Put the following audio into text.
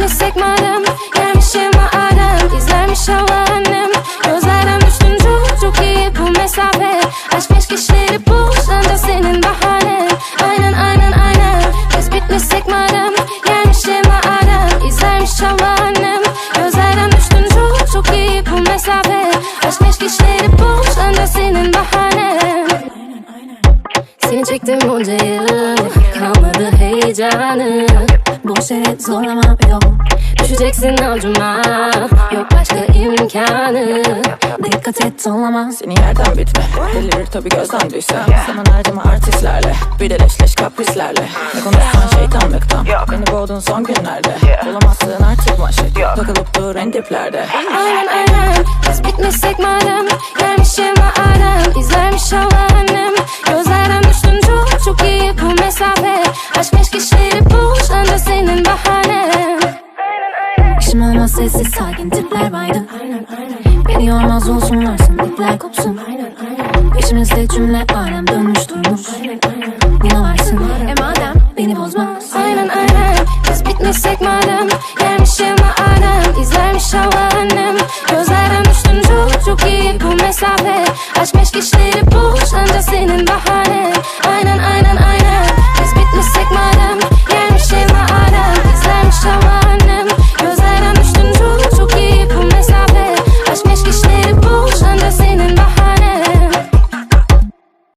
bitmesek madem Gelmişim alem izlermiş hava annem Gözlerden düştün çok çok iyi bu mesafe. Aşk meşk işleri sen de senin bahanen Aynen aynen aynen. Biz bitmesek madem Gelmişim alem izlermiş hava annem Gözlerden düştün çok çok iyi bu mesafe. Aşk meşk işleri sen de senin bahanen seni çektim bunca yıl Kalmadı heyecanı Boş yere zorlama yok. Düşeceksin avcuma Yok başka imkanı. Dikkat et zorlama Seni yerden bitme Delirir tabi gözden düşse Zaman harcama artistlerle. Bir de leşleş kaprislerle. Ne konuşsan şeytanlıktan. Beni boğdun son günlerde. Bulamazsın artık manşet Takılıp dur en diplerde. Aynen aynen senin bahanen İşim olmaz sessiz sakin tipler baydı. Beni yormaz olsun varsın kopsun. İçimizde cümle alem dönmüş durmuş Yine varsın e madem beni bozmaz Aynen aynen. Biz bitmesek madem Yermiş yama alem izlermiş hava annem Gözlerden düştün çok çok iyi bu mesafe. Aşk meşk işleri boş anca senin bahane. Aynen aynen aynen.